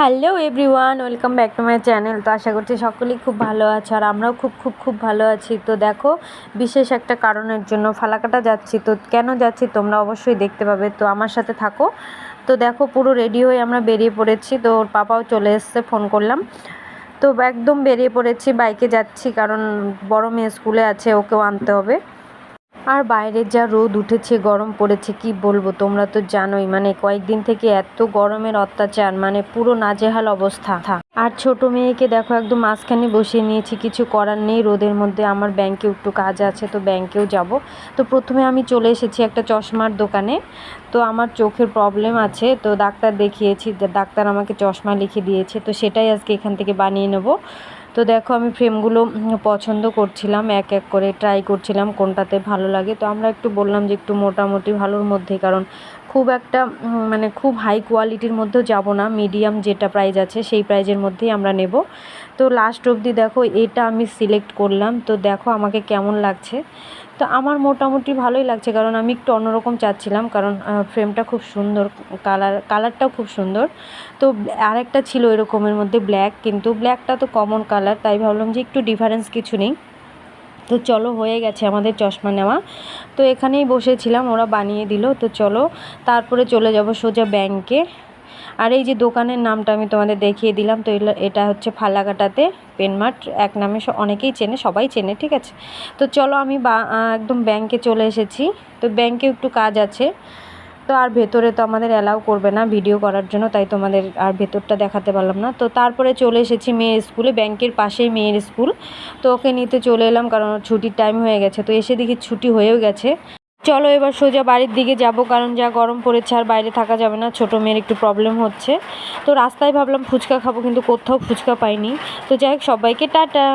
Hello everyone welcome back to my channel তো আশা করছি সকলেই খুব ভালো আছে আর আমরাও খুব খুব খুব ভালো আছি। তো দেখো, বিশেষ একটা কারণের জন্য ফালাকাটা যাচ্ছি। তো কেন যাচ্ছি তোমরা অবশ্যই দেখতে পাবে। তো আমার সাথে থাকো। তো দেখো, পুরো রেডি হয়ে আমরা বেরিয়ে পড়েছি। তো ওর পাপাও চলে এসছে ফোন করলাম। তো একদম বেরিয়ে পড়েছি বাইকে যাচ্ছি কারণ বড় মেয়ে স্কুলে আছে, ওকেও আনতে হবে। আর বাইরে যা রোদ উঠেছে, গরম পড়েছে, কি বলব? তোমরা তো জানোই মানে কয়েকদিন থেকে এত গরমের অত্যাচার মানে পুরো নাজেহাল অবস্থা। আর ছোট মেয়েকে দেখো, একদম মাঝখানে বসিয়ে নিয়েছি, কিছু করার নেই, রোদের মধ্যে আমার ব্যাংকে একটু কাজ আছে, তো ব্যাংকেও যাব। তো প্রথমে আমি চলে এসেছি একটা চশমার দোকানে, তো আমার চোখের প্রবলেম আছে, তো ডাক্তার দেখিয়েছি ডাক্তার আমাকে চশমা লিখে দিয়েছে, তো সেটাই আজকে এখান থেকে বানিয়ে নেব। তো দেখো, আমি ফ্রেমগুলো পছন্দ করছিলাম, এক এক করে ট্রাই করছিলাম কোনটাতে ভালো লাগে। তো আমরা একটু বললাম যে একটু মোটামুটি ভালোর মধ্যে কারণ খুব একটা মানে খুব হাই কোয়ালিটির মধ্যেও যাব না মিডিয়াম যেটা প্রাইস আছে সেই প্রাইজের মধ্যেই আমরা নেব। তো লাস্ট অবধি দেখো, এটা আমি সিলেক্ট করলাম। তো দেখো, আমাকে কেমন লাগছে? তো আমার মোটামুটি ভালোই লাগছে, কারণ আমি একটু অন্যরকম চাচ্ছিলাম, কারণ ফ্রেমটা খুব সুন্দর কালার কালারটাও খুব সুন্দর। তো আরেকটা ছিল এরকমের মধ্যে ব্ল্যাক কিন্তু ব্ল্যাকটা তো কমন কালার, তাই ভাবলাম যে একটু ডিফারেন্স কিছু নেই। তো চলো, হয়ে গেছে আমাদের চশমা নেওয়া। তো এখানেই বসেছিলাম, ওরা বানিয়ে দিল। তো চলো, তারপরে চলে যাব সোজা ব্যাংকে আর এই যে দোকানের নামটা আমি তোমাদের দেখিয়ে দিলাম, তো এটা হচ্ছে ফালাকাটাতে পেনমার্ট এক নামে অনেকেই চেনে, সবাই চেনে, ঠিক আছে? তো চলো, আমি বা একদম ব্যাংকে চলে এসেছি। তো ব্যাংকে একটু কাজ আছে। তো আর ভেতরে তো আমাদের অ্যালাউ করবে না ভিডিও করার জন্য, তাই তোমাদের আর ভেতরটা দেখাতে পারলাম না। তো তারপরে চলে এসেছি মেয়ের স্কুলে, ব্যাংকের পাশেই মেয়ের স্কুল। তো ওকে নিতে চলে এলাম কারণ ছুটির টাইম হয়ে গেছে, তো এসে দেখি ছুটি হয়েও গেছে। চলো এবার সোজা বাড়ির দিকে যাব, কারণ যা গরম পড়েছে আর বাইরে থাকা যাবে না, ছোটো মেয়ের একটু প্রবলেম হচ্ছে। তো রাস্তায় ভাবলাম ফুচকা খাব, কিন্তু কোথাও ফুচকা পাইনি। তো যাই হোক, সবাইকে টাটা!